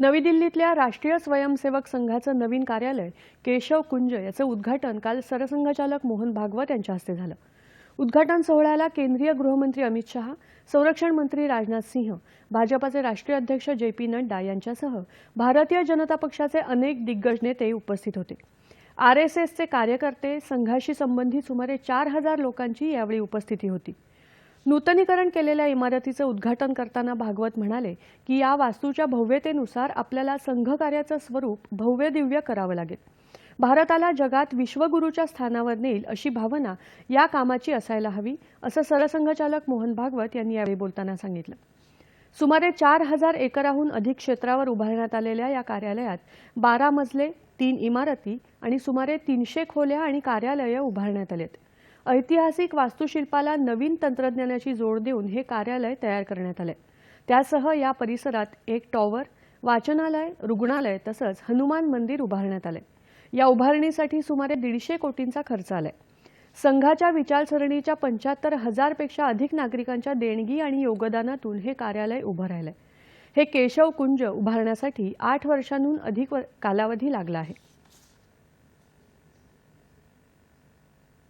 नवी दिल्लीतल्या राष्ट्रीय स्वयंसेवक संघाचं नवीन कार्यालय केशव कुंज याचं उद्घाटन काल सरसंघचालक मोहन भागवत यांच्या हस्ते झालं. उद्घाटन सोहळ्याला केंद्रीय गृहमंत्री अमित शहा संरक्षण मंत्री राजनाथ सिंह भाजपाचे राष्ट्रीय अध्यक्ष जे पी नड्डा यांच्यासह भारतीय जनता पक्षाचे अनेक दिग्गज नेते उपस्थित होते. आर एस एसचे कार्यकर्ते संघाशी संबंधित सुमारे चार हजार लोकांची यावेळी उपस्थिती होती. नूतनीकरण केलेल्या इमारतीचं उद्घाटन करताना भागवत म्हणाले की या वास्तूच्या भव्यतेनुसार आपल्याला संघकार्याचं स्वरूप भव्य दिव्य करावं लागेल. भारताला जगात विश्वगुरूच्या स्थानावर नेईल अशी भावना या कामाची असायला हवी असं सरसंघचालक मोहन भागवत यांनी यावेळी बोलताना सांगितलं. सुमारे चार हजार एकराहून अधिक क्षेत्रावर उभारण्यात आलेल्या या कार्यालयात बारा मजले तीन इमारती आणि सुमारे तीनशे खोल्या आणि कार्यालयं उभारण्यात आलेत. ऐतिहासिक वास्तुशिल्पाला नवीन तंत्रज्ञानाची जोड देऊन हे कार्यालय तयार करण्यात आलंय त्यासह या परिसरात एक टॉवर वाचनालय रुग्णालय तसंच हनुमान मंदिर उभारण्यात आलंय या उभारणीसाठी सुमारे दीडशे कोटींचा खर्च आलाय. संघाच्या विचारसरणीच्या पंच्याहत्तर हजारपेक्षा अधिक नागरिकांच्या देणगी आणि योगदानातून हे कार्यालय उभं राहिलंय. हे केशव कुंज उभारण्यासाठी आठ वर्षांहून अधिक वर- कालावधी लागला आहे.